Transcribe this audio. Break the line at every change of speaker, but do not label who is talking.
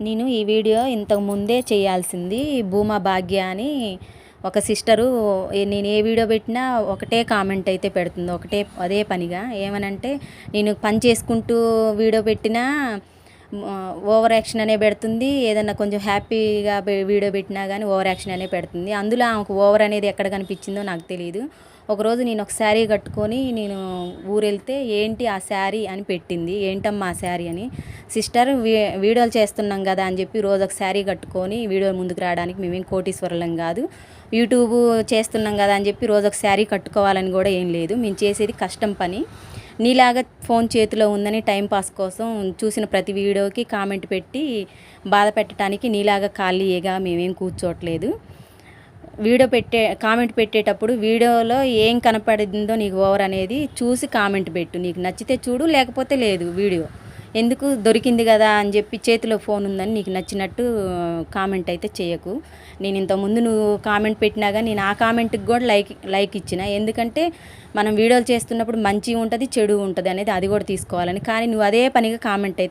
నేను ఈ వీడియో ఇంతకు ముందే చేయాల్సింది భూమా భాగ్య అని ఒక సిస్టరు ఏ- నేను ఏ వీడియో పెట్టినా ఒకటే కామెంట్ అయితే పెడుతుంది ఒకటే అదే పనిగా. ఏమనంటే నేను పని చేసుకుంటూ వీడియో పెట్టినా ఓవర్ యాక్షన్ అనే పెడుతుంది ఏదన్నా కొంచెం హ్యాపీగా వీడియో పెట్టినా కానీ ఓవర్ యాక్షన్ అనే పెడుతుంది. అందులో ఆమెకు ఓవర్ అనేది ఎక్కడ కనిపించిందో నాకు తెలియదు ఒకరోజు నేను ఒక శారీ కట్టుకొని నేను ఊరెళ్తే ఏంటి ఆ శారీ అని పెట్టింది. ఏంటమ్మా ఆ శారీ అని. సిస్టర్ వీ- వీడియోలు చేస్తున్నాం కదా అని చెప్పి రోజు ఒక శారీ కట్టుకొని వీడియో ముందుకు రావడానికి మేమేం కోటీశ్వరులం కాదు. యూట్యూబ్ చేస్తున్నాం కదా అని చెప్పి రోజు ఒక శారీ కట్టుకోవాలని కూడా ఏం లేదు. మేము చేసేది కష్టం పని. నీలాగా ఫోన్ చేతిలో ఉందని టైంపాస్ కోసం చూసిన ప్రతి వీడియోకి కామెంట్ పెట్టి బాధ పెట్టడానికి నీలాగా ఖాళీగా మేమేం కూర్చోట్లేదు వీడియో పెట్టే కామెంట్ పెట్టేటప్పుడు వీడియోలో ఏం కనపడిందో నీకు ఓవర్ అనేది చూసి కామెంట్ పెట్టు. నీకు నచ్చితే చూడు లేకపోతే లేదు వీడియో. ఎందుకు దొరికింది కదా అని చెప్పి చేతిలో ఫోన్ ఉందని నీకు నచ్చినట్టు కామెంట్ అయితే చేయకు. నేను ఇంతకుముందు నువ్వు కామెంట్ పెట్టినాగా నేను ఆ కామెంట్కి కూడా లైక్ లైక్ ఇచ్చిన. ఎందుకంటే మనం వీడియోలు చేస్తున్నప్పుడు మంచి ఉంటుంది చెడు ఉంటుంది అనేది అది కూడా తీసుకోవాలని. కానీ నువ్వు అదే పనిగా కామెంట్ అయితే